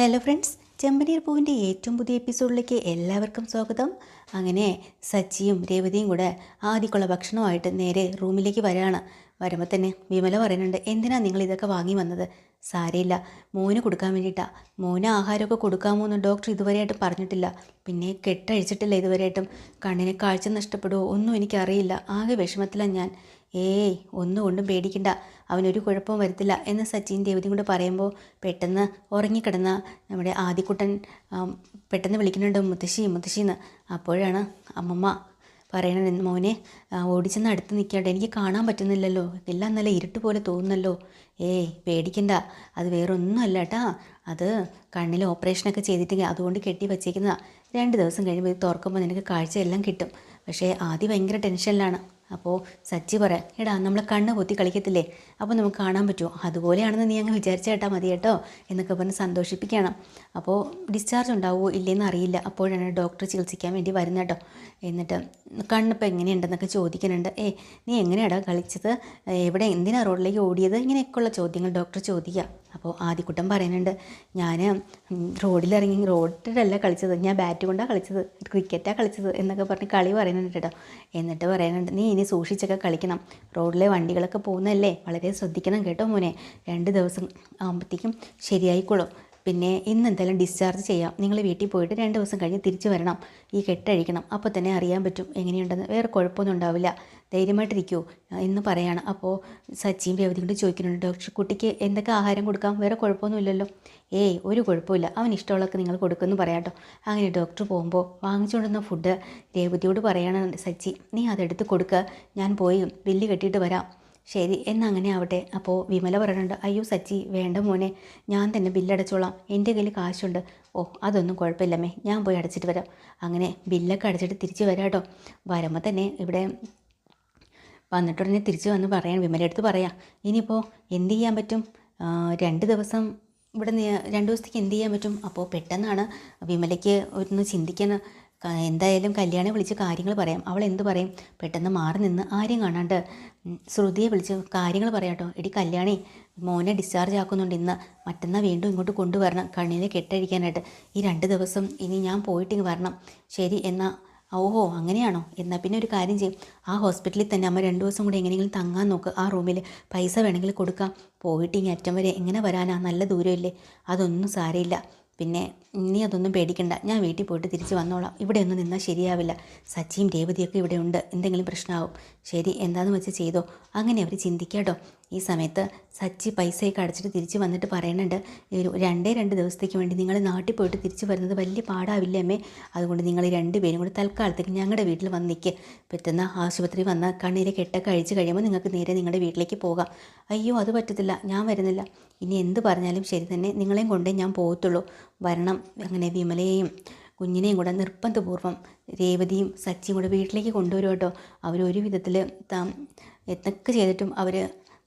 Hello friends ചെമ്പനീർ പൂവിന്റെ ഏറ്റവും പുതിയ എപ്പിസോഡിലേക്ക് എല്ലാവർക്കും സ്വാഗതം. അങ്ങനെ സച്ചിയും രേവതിയും കൂടെ ആദ്യക്കുള്ള ഭക്ഷണമായിട്ട് നേരെ റൂമിലേക്ക് വരികയാണ്. വരുമ്പോൾ തന്നെ വിമല പറയുന്നുണ്ട് എന്തിനാണ് നിങ്ങൾ ഇതൊക്കെ വാങ്ങി വന്നത്? സാരയില്ല മോന് കൊടുക്കാൻ വേണ്ടിയിട്ടാണ് മോന് ആഹാരമൊക്കെ കൊടുക്കാമോ എന്ന് ഡോക്ടർ ഇതുവരെയായിട്ടും പറഞ്ഞിട്ടില്ല. പിന്നെ കെട്ടഴിച്ചിട്ടില്ല ഇതുവരെയായിട്ടും. കണ്ണിന് കാഴ്ച നഷ്ടപ്പെടുമോ ഒന്നും എനിക്കറിയില്ല. ആകെ വിഷമത്തിലാണ് ഞാൻ. ഏയ് ഒന്നുകൊണ്ടും പേടിക്കണ്ട. അവനൊരു കുഴപ്പവും വരത്തില്ല എന്ന് സച്ചിൻ ദേവതിയും കൂടെ പറയുമ്പോൾ പെട്ടെന്ന് ഉറങ്ങിക്കിടന്ന നമ്മുടെ ആദിക്കുട്ടൻ പെട്ടെന്ന് വിളിക്കുന്നുണ്ട് മുത്തശ്ശി മുത്തശ്ശിന്ന് അപ്പോഴാണ് അമ്മമ്മ പറയണത് മോനെ ഓടിച്ചെന്ന് അടുത്ത് നിൽക്കാണ്ട് എനിക്ക് കാണാൻ പറ്റുന്നില്ലല്ലോ. എല്ലാം നല്ല ഇരുട്ട് പോലെ തോന്നുന്നല്ലോ. ഏയ് പേടിക്കണ്ട. അത് വേറെ ഒന്നുമല്ല കേട്ടാ അത് കണ്ണിൽ ഓപ്പറേഷനൊക്കെ ചെയ്തിട്ട് അതുകൊണ്ട് കെട്ടി വച്ചേക്കുന്നതാണ് രണ്ട് ദിവസം കഴിയുമ്പോൾ ഇത് തുറക്കുമ്പോൾ നിനക്ക് കാഴ്ചയെല്ലാം കിട്ടും. പക്ഷേ ആദ്യം ഭയങ്കര ടെൻഷനിലാണ് അപ്പോൾ സച്ചി പറയാം എടാ നമ്മൾ കണ്ണ് പൊത്തി കളിക്കത്തില്ലേ? അപ്പോൾ നമുക്ക് കാണാൻ പറ്റുമോ അതുപോലെയാണെന്ന് നീ അങ്ങ് വിചാരിച്ച കേട്ടാൽ മതി കേട്ടോ എന്നൊക്കെ പറഞ്ഞ് സന്തോഷിപ്പിക്കണം അപ്പോൾ ഡിസ്ചാർജ് ഉണ്ടാവുമോ ഇല്ലേന്ന് അറിയില്ല. അപ്പോഴാണ് ഡോക്ടർ ചികിത്സിക്കാൻ വേണ്ടി വരുന്നത് കേട്ടോ. എന്നിട്ട് കണ്ണിപ്പോൾ എങ്ങനെയുണ്ടെന്നൊക്കെ ചോദിക്കുന്നുണ്ട്. ഏ നീ എങ്ങനെയാടാ കളിച്ചത്? എവിടെ എന്തിനാ റോഡിലേക്ക് ഓടിയത്? ഇങ്ങനെയൊക്കെയുള്ള ചോദ്യങ്ങൾ ഡോക്ടർ ചോദിക്കുക. അപ്പോൾ ആദ്യക്കുട്ടം പറയുന്നുണ്ട് ഞാൻ റോഡിലിറങ്ങി റോഡിലല്ല കളിച്ചത്. ഞാൻ ബാറ്റ് കൊണ്ടാണ് കളിച്ചത്. ക്രിക്കറ്റാണ് കളിച്ചത് എന്നൊക്കെ പറഞ്ഞ് കളി പറയുന്നുണ്ട് കേട്ടോ. എന്നിട്ട് പറയുന്നുണ്ട് നീ ഇനി സൂക്ഷിച്ചൊക്കെ കളിക്കണം. റോഡിലെ വണ്ടികളൊക്കെ പോകുന്നതല്ലേ? വളരെ ശ്രദ്ധിക്കണം കേട്ടോ മോനെ. രണ്ട് ദിവസം ആകുമ്പോഴത്തേക്കും ശരിയായിക്കോളും. പിന്നെ ഇന്ന് എന്തായാലും ഡിസ്ചാർജ് ചെയ്യാം. നിങ്ങൾ വീട്ടിൽ പോയിട്ട് രണ്ട് ദിവസം കഴിഞ്ഞ് തിരിച്ചു വരണം. ഈ കെട്ടഴിക്കണം. അപ്പോൾ തന്നെ അറിയാൻ പറ്റും എങ്ങനെയുണ്ടെന്ന്. വേറെ കുഴപ്പമൊന്നും ഉണ്ടാവില്ല. ധൈര്യമായിട്ടിരിക്കൂ. എന്ന് പറയാണ്. അപ്പോൾ സച്ചിയും രവതി കൊണ്ട് ചോദിക്കുന്നുണ്ട്. ഡോക്ടർ കുട്ടിക്ക് എന്തൊക്കെ ആഹാരം കൊടുക്കാം? വേറെ കുഴപ്പമൊന്നുമില്ലല്ലോ. ഏയ് ഒരു കുഴപ്പമില്ല. അവൻ ഇഷ്ടമുള്ളതൊക്കെ നിങ്ങൾ കൊടുക്കുമെന്ന് പറയാട്ടോ അങ്ങനെ ഡോക്ടർ പോകുമ്പോൾ വാങ്ങിച്ചുകൊണ്ടുവന്ന ഫുഡ് രേവതിയോട് പറയണം സച്ചി നീ അതെടുത്ത് കൊടുക്കുക ഞാൻ പോയി. ബില്ല് കെട്ടിയിട്ട് വരാം. ശരി എന്നങ്ങനെ ആവട്ടെ അപ്പോൾ വിമല പറയുന്നുണ്ട് അയ്യോ സച്ചി വേണ്ട മോനെ ഞാൻ തന്നെ ബില്ലടച്ചോളാം. എന്റെ കയ്യിൽ കാശുണ്ട്. ഓ അതൊന്നും കുഴപ്പമില്ലമ്മേ ഞാൻ പോയി അടച്ചിട്ട് വരാം. അങ്ങനെ ബില്ലൊക്കെ അടച്ചിട്ട് തിരിച്ച് വരാം കേട്ടോ. വരുമ്പോൾ തന്നെ ഇവിടെ വന്നിട്ടുടനെ തിരിച്ച് വന്ന് പറയാൻ വിമലടുത്ത് പറയാം. ഇനിയിപ്പോൾ എന്ത് ചെയ്യാൻ പറ്റും? രണ്ട് ദിവസം ഇവിടെ രണ്ട് ദിവസത്തേക്ക് എന്ത് ചെയ്യാൻ പറ്റും? അപ്പോൾ പെട്ടെന്നാണ് വിമലയ്ക്ക് ഒന്ന് ചിന്തിക്കാൻ എന്തായാലും കല്യാണി വിളിച്ച് കാര്യങ്ങൾ പറയാം. അവൾ എന്ത് പറയും? പെട്ടെന്ന് മാറി നിന്ന് ആരെയും കാണാണ്ട്. ശ്രുതിയെ വിളിച്ച് കാര്യങ്ങൾ പറയാട്ടോ. എടി കല്യാണി മോനെ ഡിസ്ചാർജ് ആക്കുന്നുണ്ട് ഇന്ന്. മറ്റന്നാൾ വീണ്ടും ഇങ്ങോട്ട് കൊണ്ടുവരണം. കണ്ണിനെ കെട്ടഴിക്കാനായിട്ട്. ഈ രണ്ട് ദിവസം ഇനി ഞാൻ പോയിട്ടിങ്ങ് വരണം. ശരി എന്നാൽ ഓഹോ അങ്ങനെയാണോ? എന്നാൽ പിന്നെ ഒരു കാര്യം ചെയ്യും. ആ ഹോസ്പിറ്റലിൽ തന്നെ അമ്മ രണ്ട് ദിവസം കൂടി എങ്ങനെയെങ്കിലും തങ്ങാൻ നോക്ക്. ആ റൂമിൽ പൈസ വേണമെങ്കിൽ കൊടുക്കാം. പോയിട്ട് ഇങ്ങനെ അറ്റം വരെ എങ്ങനെ വരാനാ? നല്ല ദൂരമില്ലേ? അതൊന്നും സാരമില്ല. പിന്നെ നീ അതൊന്നും പേടിക്കണ്ട. ഞാൻ വീട്ടിൽ പോയിട്ട് തിരിച്ച് വന്നോളാം. ഇവിടെ ഒന്നും നിന്നാൽ ശരിയാവില്ല. സച്ചിയും രേവതിയൊക്കെ ഇവിടെ ഉണ്ട്. എന്തെങ്കിലും പ്രശ്നമാവും. ശരി എന്താണെന്ന് വെച്ച് ചെയ്തോ. അങ്ങനെ അവർ ചിന്തിക്കാട്ടോ. ഈ സമയത്ത് സച്ചി പൈസയൊക്കെ അടച്ചിട്ട് തിരിച്ച് വന്നിട്ട് പറയുന്നുണ്ട് രണ്ടേ രണ്ട് ദിവസത്തേക്ക് വേണ്ടി നിങ്ങൾ നാട്ടിൽ പോയിട്ട് തിരിച്ച് വരുന്നത് വലിയ പാടാവില്ല അമ്മേ? അതുകൊണ്ട് നിങ്ങൾ രണ്ട് പേരും കൂടി തൽക്കാലത്തേക്ക് ഞങ്ങളുടെ വീട്ടിൽ വന്ന് നിൽക്കുക പെട്ടെന്ന് ആശുപത്രി വന്ന കണ്ണീരെ കെട്ടൊക്കെ അഴിച്ച് കഴിയുമ്പോൾ നിങ്ങൾക്ക് നേരെ നിങ്ങളുടെ വീട്ടിലേക്ക് പോകാം. അയ്യോ അത് പറ്റത്തില്ല. ഞാൻ വരുന്നില്ല. ഇനി എന്ത് പറഞ്ഞാലും ശരി തന്നെ നിങ്ങളെയും കൊണ്ടേ ഞാൻ പോകത്തുള്ളൂ വരണം. അങ്ങനെ വിമലയെയും കുഞ്ഞിനെയും കൂടെ നിർബന്ധപൂർവം രേവതിയും സച്ചിയും കൂടെ വീട്ടിലേക്ക് കൊണ്ടുവരും കേട്ടോ. അവർ ഒരു വിധത്തിൽ എന്തൊക്കെ ചെയ്തിട്ടും അവർ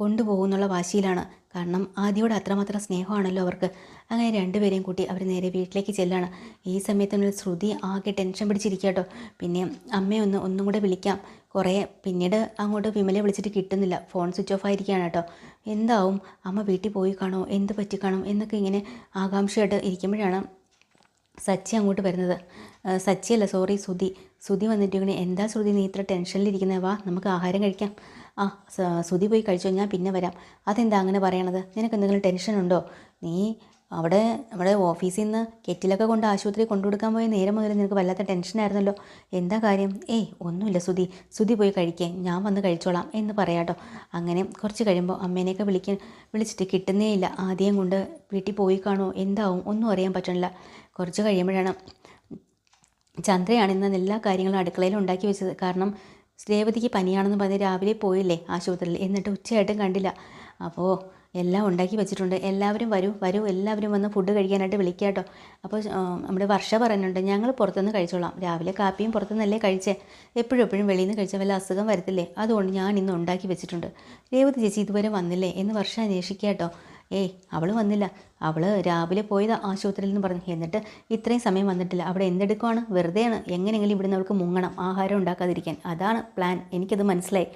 കൊണ്ടുപോകുന്നുള്ള വാശിയിലാണ്. കാരണം ആദ്യയോട് അത്രമാത്രം സ്നേഹമാണല്ലോ അവർക്ക്. അങ്ങനെ രണ്ടുപേരെയും കൂട്ടി അവർ നേരെ വീട്ടിലേക്ക് ചെല്ലാണ്. ഈ സമയത്ത് ശ്രുതി ആകെ ടെൻഷൻ പിടിച്ചിരിക്കാട്ടോ പിന്നെ അമ്മയൊന്ന് ഒന്നും കൂടെ വിളിക്കാം. കുറേ പിന്നീട് അങ്ങോട്ട് വിമലയെ വിളിച്ചിട്ട് കിട്ടുന്നില്ല. ഫോൺ സ്വിച്ച് ഓഫ് ആയിരിക്കുകയാണ് കേട്ടോ എന്താവും? അമ്മ വീട്ടിൽ പോയി കാണോ എന്ത് കാണോ എന്നൊക്കെ ഇങ്ങനെ ആകാംക്ഷയായിട്ട് ഇരിക്കുമ്പോഴാണ് സച്ചി അങ്ങോട്ട് വരുന്നത്. സച്ചിയല്ല സോറി സുധി സുധി വന്നിട്ടുണ്ടെങ്കിൽ എന്താ ശ്രുതി നീ ഇത്ര ടെൻഷനിലിരിക്കുന്നത് വാ നമുക്ക് ആഹാരം കഴിക്കാം. ആ ശ്രുതി പോയി കഴിച്ചോ ഞാൻ പിന്നെ വരാം. അതെന്താ അങ്ങനെ പറയണത്? നിനക്ക് എന്തെങ്കിലും ടെൻഷൻ ഉണ്ടോ? നീ അവിടെ നമ്മുടെ ഓഫീസിൽ നിന്ന് കെറ്റിലൊക്കെ കൊണ്ട് ആശുപത്രി കൊണ്ടുകൊടുക്കാൻ പോയ നേരം മുതൽ നിനക്ക് വല്ലാത്ത ടെൻഷനായിരുന്നല്ലോ. എന്താ കാര്യം? ഏയ് ഒന്നുമില്ല സുധി സുധി പോയി കഴിക്കേ. ഞാൻ വന്ന് കഴിച്ചോളാം എന്ന് പറയാട്ടോ. അങ്ങനെ കുറച്ച് കഴിയുമ്പോൾ അമ്മേനെയൊക്കെ വിളിക്കാൻ വിളിച്ചിട്ട് കിട്ടുന്നേ ഇല്ല ആദ്യം കൊണ്ട് വീട്ടിൽ പോയി കാണുമോ എന്താവും? ഒന്നും അറിയാൻ പറ്റണില്ല. കുറച്ച് കഴിയുമ്പോഴാണ് ചന്ദ്രയാണ് ഇന്ന് എല്ലാ കാര്യങ്ങളും അടുക്കളയിൽ ഉണ്ടാക്കി വെച്ചത്. കാരണം രേവതിക്ക് പനിയാണെന്ന് പറഞ്ഞ് രാവിലെ പോയില്ലേ ആശുപത്രിയിൽ. എന്നിട്ട് ഉച്ചയായിട്ടും കണ്ടില്ല. അപ്പോൾ എല്ലാം ഉണ്ടാക്കി വെച്ചിട്ടുണ്ട്. എല്ലാവരും വരൂ വരൂ എല്ലാവരും വന്ന് ഫുഡ് കഴിക്കാനായിട്ട് വിളിക്കുക കേട്ടോ അപ്പോൾ നമ്മുടെ വർഷ പറയുന്നുണ്ട് ഞങ്ങൾ പുറത്തുനിന്ന് കഴിച്ചോളാം. രാവിലെ കാപ്പിയും പുറത്തുനിന്നല്ലേ കഴിച്ചേ? എപ്പോഴും എപ്പോഴും വെളിയിൽ നിന്ന് കഴിച്ചാൽ വല്ല അസുഖം വരത്തില്ലേ? അതുകൊണ്ട് ഞാൻ ഇന്ന് ഉണ്ടാക്കി വെച്ചിട്ടുണ്ട്. രേവതി ചേച്ചി ഇതുവരെ വന്നില്ലേ? എന്ന് വർഷ അന്വേഷിക്കുക കേട്ടോ ഏയ് അവൾ വന്നില്ല. അവൾ രാവിലെ പോയത് ആശുപത്രിയിൽ നിന്ന് പറഞ്ഞു. എന്നിട്ട് ഇത്രയും സമയം വന്നിട്ടില്ല. അവിടെ എന്തെടുക്കുവാണ്? വെറുതെയാണ്. എങ്ങനെയെങ്കിലും ഇവിടുന്ന് അവൾക്ക് മുങ്ങണം. ആഹാരം ഉണ്ടാക്കാതിരിക്കാൻ. അതാണ് പ്ലാൻ എനിക്കത് മനസ്സിലായി.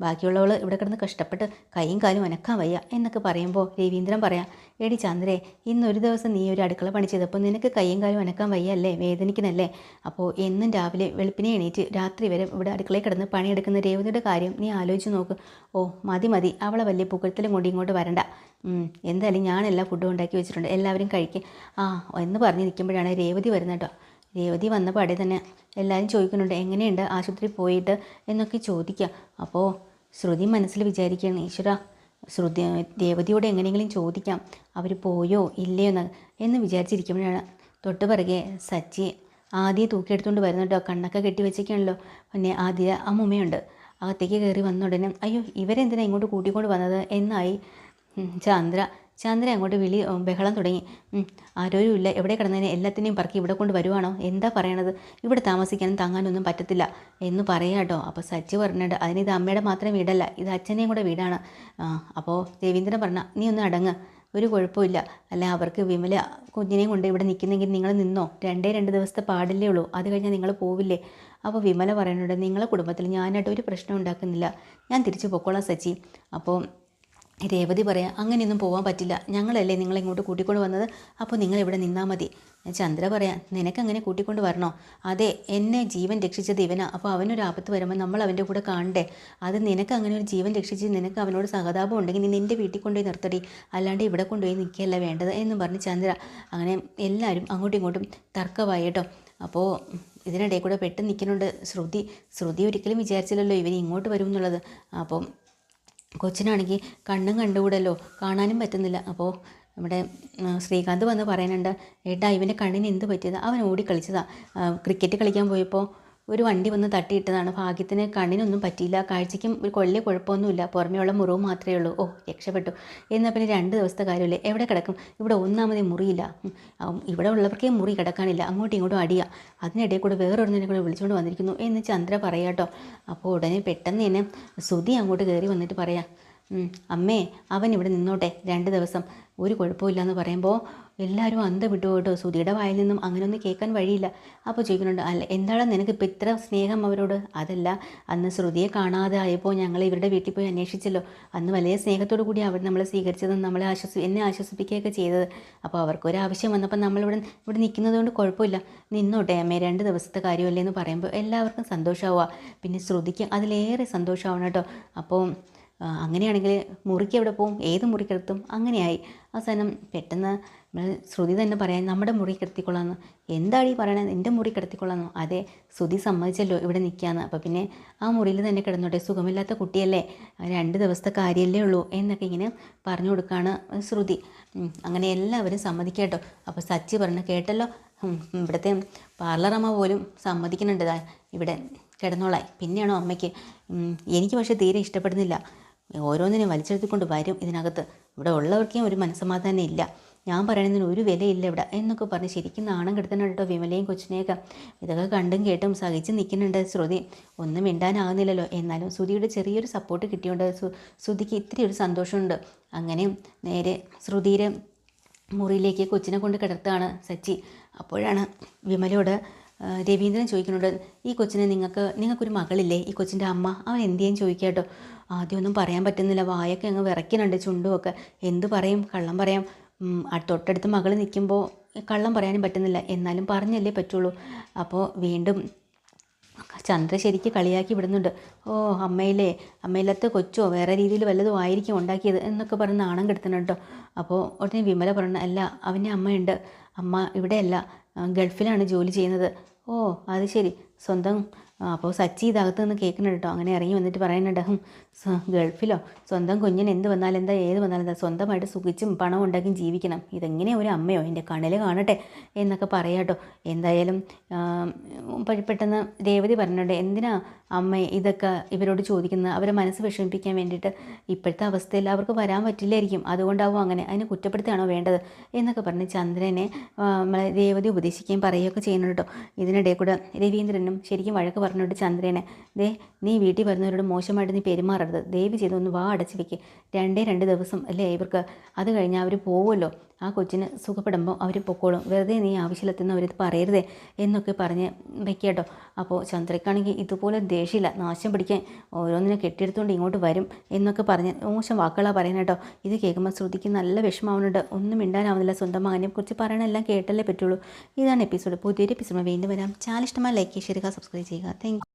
ബാക്കിയുള്ളവൾ ഇവിടെ കിടന്ന് കഷ്ടപ്പെട്ട് കൈയും കാലും അനക്കാൻ വയ്യ എന്നൊക്കെ പറയുമ്പോൾ രവീന്ദ്രൻ പറയാം എടി ചന്ദ്രേ ഇന്നൊരു ദിവസം നീ ഒരു അടുക്കള പണി ചെയ്തപ്പോൾ നിനക്ക് കൈയും കാലും അനക്കാൻ വയ്യ അല്ലേ വേദനിക്കുന്നല്ലേ? അപ്പോൾ എന്നും രാവിലെ വെളുപ്പിനെ എണീറ്റ് രാത്രി വരെ ഇവിടെ അടുക്കളയിൽ കിടന്ന് പണിയെടുക്കുന്ന രേവതിയുടെ കാര്യം നീ ആലോചിച്ച് നോക്ക്. ഓ മതി മതി. അവളെ വലിയ പുകഴ്ത്തലും കൊണ്ട് ഇങ്ങോട്ട് വരണ്ട. എന്തായാലും ഞാനെല്ലാം ഫുഡും ഉണ്ടാക്കി വെച്ചിട്ടുണ്ട്. എല്ലാവരും കഴിക്കും. ആ എന്ന് പറഞ്ഞ് നിൽക്കുമ്പോഴാണ് രേവതി വരുന്നത് കേട്ടോ. രേവതി വന്ന പാടെ തന്നെ എല്ലാവരും ചോദിക്കുന്നുണ്ട് എങ്ങനെയുണ്ട്? ആശുപത്രി പോയിട്ട്? എന്നൊക്കെ ചോദിക്കുക അപ്പോൾ ശ്രുതി മനസ്സിൽ വിചാരിക്കുകയാണ് ഈശ്വര ശ്രുതി രേവതിയോട് എങ്ങനെയെങ്കിലും ചോദിക്കാം. അവർ പോയോ ഇല്ലയോ എന്ന് എന്ന് വിചാരിച്ചിരിക്കുമ്പോഴാണ് തൊട്ട് പിറകെ സച്ചി ആദ്യം തൂക്കിയെടുത്തുകൊണ്ട് വരുന്നുണ്ടോ കണ്ണൊക്കെ കെട്ടി വെച്ചൊക്കെയാണല്ലോ പിന്നെ ആദ്യ അമ്മുമ്മയുണ്ട് അകത്തേക്ക് കയറി വന്ന ഉടനെ അയ്യോ ഇവരെന്തിനാ ഇങ്ങോട്ട് കൂട്ടിക്കൊണ്ട് വന്നത്? എന്നായി ചന്ദ്ര. ചന്ദ്ര അങ്ങോട്ട് വിളി ബഹളം തുടങ്ങി. ആരോരും ഇല്ല. എവിടെ കിടന്നതിന് എല്ലാത്തിനെയും പറക്കി ഇവിടെ കൊണ്ട് വരുവാണോ? എന്താ പറയണത്? ഇവിടെ താമസിക്കാനും താങ്ങാനൊന്നും പറ്റത്തില്ല. എന്ന് പറയാം കേട്ടോ. അപ്പോൾ സച്ചി പറഞ്ഞിട്ട് അതിന് ഇത് അമ്മയുടെ മാത്രം വീടല്ല. ഇത് അച്ഛനെയും കൂടെ വീടാണ്. അപ്പോൾ രവീന്ദ്രൻ പറഞ്ഞ നീ ഒന്ന് അടങ്ങ്. ഒരു കുഴപ്പമില്ല. അല്ല അവർക്ക് വിമല കുഞ്ഞിനെയും കൊണ്ട് ഇവിടെ നിൽക്കുന്നെങ്കിൽ നിങ്ങൾ നിന്നോ? രണ്ടേ രണ്ട് ദിവസത്തെ പാടില്ലേ ഉള്ളൂ. അത് കഴിഞ്ഞാൽ നിങ്ങൾ പോവില്ലേ? അപ്പോൾ വിമല പറയുന്നുണ്ട് നിങ്ങളെ കുടുംബത്തിൽ ഞാനായിട്ട് ഒരു പ്രശ്നം ഉണ്ടാക്കുന്നില്ല. ഞാൻ തിരിച്ചു പൊക്കോളാം സച്ചി. അപ്പോൾ രേവതി പറയാം അങ്ങനെയൊന്നും പോകാൻ പറ്റില്ല. ഞങ്ങളല്ലേ നിങ്ങളെ ഇങ്ങോട്ട് കൂട്ടിക്കൊണ്ട് വന്നത്? അപ്പോൾ നിങ്ങൾ ഇവിടെ നിന്നാൽ മതി. ചന്ദ്ര പറയാം നിനക്കങ്ങനെ കൂട്ടിക്കൊണ്ട് വരണോ? അതെ എന്നെ ജീവൻ രക്ഷിച്ചത് ഇവനാ. അപ്പോൾ അവനൊരു ആപത്ത് വരുമ്പോൾ നമ്മൾ അവന്റെ കൂടെ കാണണ്ടേ? അത് നിനക്ക് അങ്ങനെ ഒരു ജീവൻ രക്ഷിച്ച് നിനക്ക് അവനോട് സഹതാപം ഉണ്ടെങ്കിൽ നീ നിന്റെ വീട്ടിൽ കൊണ്ടുപോയി നിർത്തടി. അല്ലാണ്ട് ഇവിടെ കൊണ്ടുപോയി നിൽക്കുകയല്ല വേണ്ടത് എന്നും പറഞ്ഞ് ചന്ദ്ര. അങ്ങനെ എല്ലാവരും അങ്ങോട്ടും ഇങ്ങോട്ടും തർക്കമായി കേട്ടോ. അപ്പോൾ ഇതിനിടയിൽ കൂടെ പെട്ടെന്ന് നിൽക്കുന്നുണ്ട് ശ്രുതി. ശ്രുതി ഒരിക്കലും വിചാരിച്ചില്ലല്ലോ ഇവൻ ഇങ്ങോട്ട് വരും എന്നുള്ളത്. അപ്പം കൊച്ചിനാണെങ്കിൽ കണ്ണും കണ്ടുകൂടല്ലോ. കാണാനും പറ്റുന്നില്ല. അപ്പോൾ നമ്മുടെ ശ്രീകാന്ത് വന്ന് പറയുന്നുണ്ട് ഏട്ടാ ഇവന്റെ കണ്ണിന് എന്ത് പറ്റിയതാണ് അവൻ ഓടി കളിച്ചതാ. ക്രിക്കറ്റ് കളിക്കാൻ പോയപ്പോൾ ഒരു വണ്ടി വന്ന് തട്ടിയിട്ടതാണ്. ഭാഗ്യത്തിന് കണ്ണിനൊന്നും പറ്റിയില്ല. കാഴ്ചയ്ക്കും ഒരു കൊല്ലിയ കുഴപ്പമൊന്നുമില്ല. പുറമേയുള്ള മുറിവ് മാത്രമേ ഉള്ളൂ. ഓ രക്ഷപ്പെട്ടു. എന്നാൽ പിന്നെ രണ്ട് ദിവസത്തെ കാര്യമല്ലേ? എവിടെ കിടക്കും? ഇവിടെ ഒന്നാമതേ മുറിയില്ല. ഇവിടെ ഉള്ളവർക്കേ മുറി കിടക്കാനില്ല. അങ്ങോട്ടും ഇങ്ങോട്ടും അടിയാ. അതിനിടയിൽ കൂടെ വേറൊരുന്നിനെ കൂടെ വിളിച്ചുകൊണ്ട് വന്നിരിക്കുന്നു. എന്ന് ചന്ദ്ര പറയാട്ടോ. അപ്പോൾ ഉടനെ പെട്ടെന്ന് തന്നെ സുധി അങ്ങോട്ട് കയറി വന്നിട്ട് പറയാം അമ്മേ അവൻ ഇവിടെ നിന്നോട്ടെ. രണ്ട് ദിവസം. ഒരു കുഴപ്പമില്ല എന്ന് പറയുമ്പോൾ എല്ലാവരും അന്ത വിട്ടു കേട്ടോ സുധിയുടെ വായിൽ നിന്നും അങ്ങനെയൊന്നും കേൾക്കാൻ വഴിയില്ല. അപ്പോൾ ചോദിക്കുന്നുണ്ട് അല്ല എന്താണ് നിനക്ക് ഇപ്പം ഇത്ര സ്നേഹം അവരോട്? അതല്ല അന്ന് ശ്രുതിയെ കാണാതെ ആയപ്പോൾ ഞങ്ങൾ ഇവരുടെ വീട്ടിൽ പോയി അന്വേഷിച്ചല്ലോ. അന്ന് വലിയ സ്നേഹത്തോടു കൂടി അവർ നമ്മളെ സ്വീകരിച്ചതും നമ്മളെ ആശ്വസി എന്നെ ആശ്വസിപ്പിക്കുകയൊക്കെ ചെയ്തത്. അപ്പോൾ അവർക്കൊരു ആവശ്യം വന്നപ്പോൾ നമ്മളിവിടെ ഇവിടെ നിൽക്കുന്നത് കൊണ്ട് കുഴപ്പമില്ല. നിന്നോട്ടെ അമ്മേ രണ്ട് ദിവസത്തെ കാര്യമല്ലേ എന്ന് പറയുമ്പോൾ എല്ലാവർക്കും സന്തോഷമാവുക പിന്നെ ശ്രുതിക്ക് അതിലേറെ സന്തോഷമാവണം കേട്ടോ. അപ്പോൾ അങ്ങനെയാണെങ്കിൽ മുറിക്ക് എവിടെ പോവും? ഏത് മുറി കിടത്തും അങ്ങനെയായി അവസാനം പെട്ടെന്ന് ശ്രുതി തന്നെ പറയാൻ നമ്മുടെ മുറി കിടത്തിക്കൊള്ളാമെന്ന് എന്താണ് ഈ പറയണത് എന്റെ മുറി കിടത്തിക്കൊള്ളാന്നോ? അതെ ശ്രുതി സമ്മതിച്ചല്ലോ ഇവിടെ നിൽക്കാമെന്ന് അപ്പോൾ പിന്നെ ആ മുറിയിൽ തന്നെ കിടന്നോട്ടെ. സുഖമില്ലാത്ത കുട്ടിയല്ലേ? രണ്ട് ദിവസത്തെ കാര്യമല്ലേ ഉള്ളൂ എന്നൊക്കെ ഇങ്ങനെ പറഞ്ഞു കൊടുക്കുകയാണ് ശ്രുതി. അങ്ങനെ എല്ലാവരും സമ്മതിക്കാട്ടോ. അപ്പോൾ സച്ചി പറഞ്ഞു കേട്ടല്ലോ? ഇവിടുത്തെ പാർലറമ്മ പോലും സമ്മതിക്കുന്നുണ്ട് ഇവിടെ കിടന്നോളായി പിന്നെയാണോ അമ്മയ്ക്ക്? എനിക്ക് പക്ഷേ തീരെ ഇഷ്ടപ്പെടുന്നില്ല. ഓരോന്നിനും വലിച്ചെടുത്തിക്കൊണ്ട് വരും ഇതിനകത്ത്. ഇവിടെ ഉള്ളവർക്കും ഒരു മനസ്സമാധാനം ഇല്ല. ഞാൻ പറയുന്നതിന് ഒരു വിലയില്ല ഇവിടെ എന്നൊക്കെ പറഞ്ഞ് ശരിക്കും നാണം കെടുത്തുന്നുണ്ട് കേട്ടോ വിമലയും കൊച്ചിനെയൊക്കെ? ഇതൊക്കെ കണ്ടും കേട്ടും സഹിച്ച് നിൽക്കുന്നുണ്ട് ശ്രുതി. ഒന്നും മിണ്ടാനാകുന്നില്ലല്ലോ. എന്നാലും ശ്രുതിയുടെ ചെറിയൊരു സപ്പോർട്ട് കിട്ടിയോണ്ട് ശ്രുതിക്ക് ഇത്തിരി ഒരു സന്തോഷമുണ്ട്. അങ്ങനെ നേരെ ശ്രുതിയുടെ മുറിയിലേക്ക് കൊച്ചിനെ കൊണ്ട് കിടത്താണ് സച്ചി. അപ്പോഴാണ് വിമലയോട് രവീന്ദ്രൻ ചോദിക്കുന്നുണ്ട് ഈ കൊച്ചിനെ നിങ്ങൾക്ക് നിങ്ങൾക്കൊരു മകളില്ലേ? ഈ കൊച്ചിന്റെ അമ്മ അവൻ എന്തു ചെയ്യാൻ ചോദിക്കാം കേട്ടോ ആദ്യമൊന്നും പറയാൻ പറ്റുന്നില്ല. വായൊക്കെ അങ്ങ് വിറയ്ക്കുന്നുണ്ട് ചുണ്ടുമൊക്കെ. എന്ത് പറയും? കള്ളം പറയാം. തൊട്ടടുത്ത് മകൾ നിൽക്കുമ്പോൾ കള്ളം പറയാനും പറ്റുന്നില്ല. എന്നാലും പറഞ്ഞല്ലേ പറ്റുള്ളൂ. അപ്പോൾ വീണ്ടും ചന്ദ്ര ശരിക്ക് കളിയാക്കി വിടുന്നുണ്ട്. ഓ അമ്മയിലെ അമ്മയിലത്തെ കൊച്ചോ വേറെ രീതിയിൽ വല്ലതും ആയിരിക്കും ഉണ്ടാക്കിയത് എന്നൊക്കെ പറഞ്ഞ് നാണം കെടുത്തുന്നുണ്ട് അപ്പോൾ ഉടനെ വിമല പറഞ്ഞു അല്ല അവന്റെ അമ്മയുണ്ട്. അമ്മ ഇവിടെയല്ല. ഗൾഫിലാണ് ജോലി ചെയ്യുന്നത്. ഓ അത് ശരി. സ്വന്തം അപ്പോൾ സച്ചി ഇതകത്ത് നിന്ന് കേൾക്കണം കേട്ടോ അങ്ങനെ ഇറങ്ങി വന്നിട്ട് പറയുന്നുണ്ട് ഗൾഫിലോ? സ്വന്തം കുഞ്ഞിന് എന്ത് വന്നാലും എന്താ ഏത് വന്നാലും എന്താ സ്വന്തമായിട്ട് സുഖിച്ചും പണം ഉണ്ടാക്കിയും ജീവിക്കണം. ഇതെങ്ങനെ ഒരു അമ്മയോ? എന്റെ കണ്ണിൽ കാണട്ടെ എന്നൊക്കെ പറയാം കേട്ടോ എന്തായാലും പെട്ടെന്ന് രേവതി പറഞ്ഞിട്ടുണ്ട് എന്തിനാ അമ്മ ഇതൊക്കെ ഇവരോട് ചോദിക്കുന്നത്? അവരെ മനസ്സ് വിഷമിപ്പിക്കാൻ വേണ്ടിയിട്ട് ഇപ്പോഴത്തെ അവസ്ഥയിൽ അവർക്ക് വരാൻ പറ്റില്ലായിരിക്കും. അതുകൊണ്ടാവും അങ്ങനെ. അതിനെ കുറ്റപ്പെടുത്തുകയാണോ വേണ്ടത്? എന്നൊക്കെ പറഞ്ഞ് ചന്ദ്രനെ നമ്മളെ രേവതി ഉപദേശിക്കുകയും പറയുകയൊക്കെ ചെയ്യുന്നുണ്ട് കേട്ടോ ഇതിനിടയിൽ കൂടെ രവീന്ദ്രനും ശരിക്കും വഴക്ക് പറഞ്ഞിട്ട് ചന്ദ്രനെ ദേ നീ വീട്ടിൽ വരുന്നവരോട് മോശമായിട്ട് നീ പെരുമാറരുത്. ദയവ് ചെയ്തൊന്ന് വാ അടച്ചു വെക്ക് രണ്ടേ രണ്ട് ദിവസം അല്ലേ ഇവർക്ക്? അത് കഴിഞ്ഞാൽ അവർ പോവുമല്ലോ. ആ കൊച്ചിന് സുഖപ്പെടുമ്പോൾ അവർ പൊക്കോളും. വെറുതെ നീ ആവശ്യമില്ലെന്ന് അവരിത് പറയരുതേ എന്നൊക്കെ പറഞ്ഞ് വെക്കാട്ടോ. അപ്പോൾ ചന്ദ്രക്കാണെങ്കിൽ ഇതുപോലെ ദേഷ്യമില്ല. നാശം പിടിക്കാൻ ഓരോന്നിനെ കെട്ടിയെടുത്തുകൊണ്ട് ഇങ്ങോട്ട് വരും എന്നൊക്കെ പറഞ്ഞ് മോശം വാക്കുകളാണ് പറയുന്നത് കേട്ടോ ഇത് കേൾക്കുമ്പോൾ ശ്രുതിക്ക് നല്ല വിഷമാവുന്നുണ്ട് ഒന്നും മിണ്ടാനാവുന്നില്ല. സ്വന്തം മകനെ കുറിച്ച് പറയണെല്ലാം കേട്ടല്ലേ പറ്റുള്ളൂ. ഇതാണ് എപ്പിസോഡ് പുതിയൊരു എപ്പിസോഡ് വീണ്ടും വരാം. ചാനൽ ഇഷ്ടമായി ലൈക്ക് ചെയ്യുക സബ്സ്ക്രൈബ് ചെയ്യുക താങ്ക്